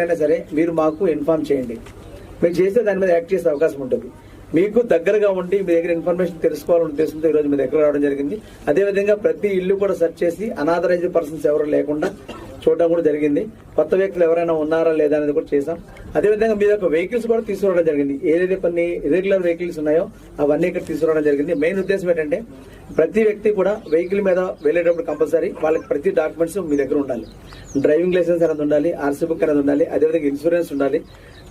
అయినా సరే మీరు మాకు ఇన్ఫార్మ్ చేయండి. మీరు చేస్తే దాని మీద యాక్ట్ చేసే అవకాశం ఉంటుంది. మీకు దగ్గరగా ఉండి మీ దగ్గర ఇన్ఫర్మేషన్ తెలుసుకోవాలని ఉద్దేశంతో ఈరోజు మీ దగ్గర రావడం జరిగింది. అదేవిధంగా ప్రతి ఇల్లు కూడా సెర్చ్ చేసి అనాథరైజ్డ్ పర్సన్స్ ఎవరు లేకుండా చూడడం కూడా జరిగింది. కొత్త వ్యక్తులు ఎవరైనా ఉన్నారా లేదా అనేది కూడా చేసాం అదేవిధంగా మీ యొక్క వెహికల్స్ కూడా తీసుకురావడం జరిగింది. ఏదైతే కొన్ని ఇరెగ్యులర్ వెహికల్స్ ఉన్నాయో అవన్నీ ఇక్కడ తీసుకురావడం జరిగింది. మెయిన్ ఉద్దేశం ఏంటంటే ప్రతి వ్యక్తి కూడా వెహికల్ మీద వెళ్ళేటప్పుడు కంపల్సరీ వాళ్ళకి ప్రతి డాక్యుమెంట్స్ మీ దగ్గర ఉండాలి. డ్రైవింగ్ లైసెన్స్ అనేది ఉండాలి ఆర్సీ బుక్ అనేది ఉండాలి అదేవిధంగా ఇన్సూరెన్స్ ఉండాలి.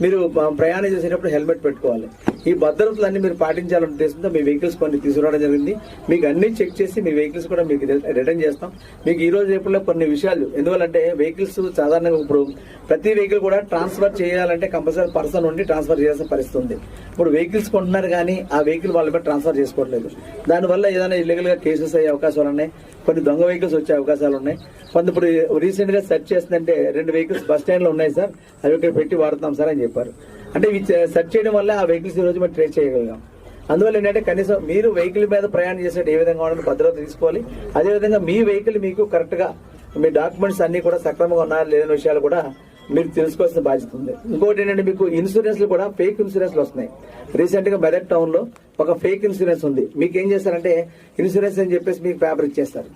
మీరు ప్రయాణం చేసేటప్పుడు హెల్మెట్ పెట్టుకోవాలి. ఈ భద్రతలన్నీ మీరు పాటించాలనే ఉద్దేశంతో మీ వెహికల్స్ కొన్ని తీసుకురావడం జరిగింది. మీకు అన్ని చెక్ చేసి మీ వెహికల్స్ కూడా మీకు రిటర్న్ చేస్తాం. మీకు ఈ రోజు రేపుల్లో కొన్ని విషయాలు ఎందువల్లంటే వెహికల్స్ సాధారణంగా ఇప్పుడు ప్రతి వెహికల్ కూడా ట్రాన్స్ఫర్ చేయాలంటే కంపల్సరీ పర్సన్ ఉండి ట్రాన్స్ఫర్ చేయాల్సిన పరిస్థితి ఉంది. ఇప్పుడు వెహికల్స్ కొంటున్నారు కానీ ఆ వెహికల్ వాళ్ళ మీద ట్రాన్స్ఫర్ చేసుకోవట్లేదు. దానివల్ల ఏదైనా ఇల్లీగల్గా కేసెస్ అయ్యే అవకాశాలు ఉన్నాయి. కొన్ని దొంగ వెహికల్స్ వచ్చే అవకాశాలు ఉన్నాయి. కొంత ఇప్పుడు రీసెంట్గా సెర్చ్ చేస్తుందంటే రెండు వెహికల్స్ బస్ స్టాండ్లో ఉన్నాయి సార్. అవి ఇక్కడ పెట్టి వాడుతున్నాం సార్ అని చెప్పారు. అంటే ఇవి సెర్చ్ చేయడం వల్ల ఆ వెహికల్స్ ఈ రోజు మనం ట్రేస్ చేయగలిగాం. అందువల్ల ఏంటంటే కనీసం మీరు వెహికల్ మీద ప్రయాణం చేసేటప్పుడు ఏ విధంగా ఉండాలని భద్రత తీసుకోవాలి. అదేవిధంగా మీ వెహికల్ మీకు కరెక్ట్గా మీ డాక్యుమెంట్స్ అన్నీ కూడా సక్రమంగా ఉన్నాయా లేదని విషయాలు కూడా మీరు తెలుసుకోవాల్సిన బాధ్యత ఉంది. ఇంకోటి ఏంటంటే మీకు ఇన్సూరెన్స్లు కూడా ఫేక్ ఇన్సూరెన్స్లు వస్తున్నాయి. రీసెంట్గా మెదక్ టౌన్లో ఒక ఫేక్ ఇన్సూరెన్స్ ఉంది. మీకు ఏం చేస్తారంటే ఇన్సూరెన్స్ అని చెప్పేసి మీకు పేపర్ ఇచ్చేస్తారు.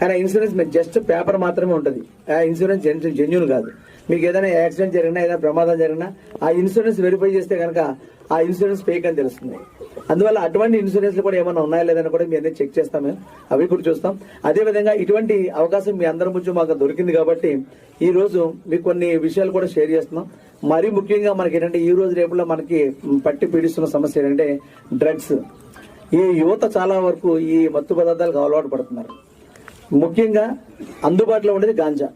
కానీ ఆ ఇన్సూరెన్స్ మీకు జస్ట్ పేపర్ మాత్రమే ఉంటుంది. ఆ ఇన్సూరెన్స్ జెన్యున్ కాదు. మీకు ఏదైనా యాక్సిడెంట్ జరిగినా ఏదైనా ప్రమాదం జరిగినా ఆ ఇన్సూరెన్స్ వెరిఫై చేస్తే కనుక ఆ ఇన్సూరెన్స్ ఫేక్ అని తెలుస్తుంది. అందువల్ల అటువంటి ఇన్సూరెన్స్లు కూడా ఏమైనా ఉన్నాయా లేదని కూడా మేము చెక్ చేస్తాం. మేము అవి కూడా చూస్తాం. అదే విధంగా ఇటువంటి అవకాశం మీ అందరి ముందు మాకు దొరికింది కాబట్టి ఈ రోజు మీకు కొన్ని విషయాలు కూడా షేర్ చేస్తున్నాం. మరీ ముఖ్యంగా మనకి ఏంటంటే ఈ రోజు రేపులో మనకి పట్టి పీడిస్తున్న సమస్య ఏంటంటే డ్రగ్స్. ఈ యువత చాలా వరకు ఈ మత్తు పదార్థాలకు అలవాటు పడుతున్నారు. ముఖ్యంగా అందుబాటులో ఉండేది గాంజా.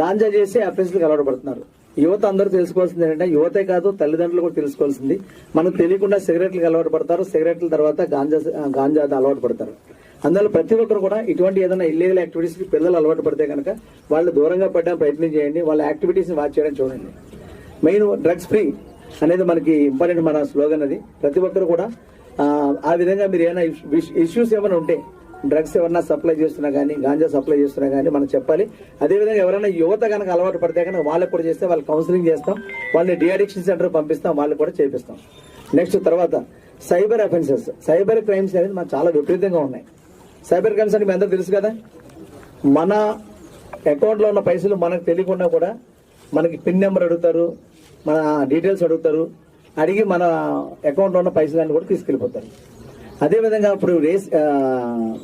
గాంజా చేసి అఫెన్స్లకు అలవాటు పడుతున్నారు. యువత అందరూ తెలుసుకోవాల్సింది ఏంటంటే యువతే కాదు తల్లిదండ్రులు కూడా తెలుసుకోవాల్సింది. మనకు తెలియకుండా సిగరెట్లకు అలవాటు పడతారు సిగరెట్ల తర్వాత గాంజా గాంజా అలవాటు పడతారు అందువల్ల ప్రతి ఒక్కరు కూడా ఇటువంటి ఏదైనా ఇల్లీగల్ యాక్టివిటీస్కి పిల్లలు అలవాటు పడితే కనుక వాళ్ళు దూరంగా పడ్డా ప్రయత్నం చేయండి వాళ్ళ యాక్టివిటీస్ని వాచ్ చేయడం చూడండి. మెయిన్ డ్రగ్స్ ఫ్రీ అనేది మనకి ఇంపార్టెంట్ మన స్లోగన్ అది. ప్రతి ఒక్కరు కూడా ఆ, ఆ విధంగా మీరు ఏమైనా ఇష్యూస్ ఏమైనా ఉంటే డ్రగ్స్ ఎవరైనా సప్లై చేస్తున్నా కానీ గాంజా సప్లై చేస్తున్నా కానీ మనం చెప్పాలి. అదేవిధంగా ఎవరైనా యువత కనుక అలవాటు పడితే కనుక వాళ్ళకి కూడా చేస్తే వాళ్ళు కౌన్సిలింగ్ చేస్తాం. వాళ్ళని డిఅడిక్షన్ సెంటర్ పంపిస్తాం. వాళ్ళకి కూడా చేపిస్తాం. నెక్స్ట్ తర్వాత సైబర్ అఫెన్సెస్ సైబర్ క్రైమ్స్ అనేది మనకు చాలా విపరీతంగా ఉన్నాయి. సైబర్ క్రైమ్స్ అని మీ అందరూ తెలుసు కదా? మన అకౌంట్లో ఉన్న పైసలు మనకు తెలియకుండా కూడా మనకి పిన్ నెంబర్ అడుగుతారు మన డీటెయిల్స్ అడుగుతారు. అడిగి మన అకౌంట్లో ఉన్న పైసలన్నీ కూడా తీసుకెళ్ళిపోతారు. అదేవిధంగా ఇప్పుడు రేస్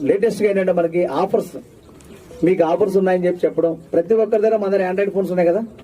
లేటెస్ట్గా ఏంటంటే మనకి ఆఫర్స్ మీకు ఆఫర్స్ ఉన్నాయని చెప్పి చెప్పడం. ప్రతి ఒక్కరి దగ్గర మన దగ్గర ఆండ్రాయిడ్ ఫోన్స్ ఉన్నాయి కదా?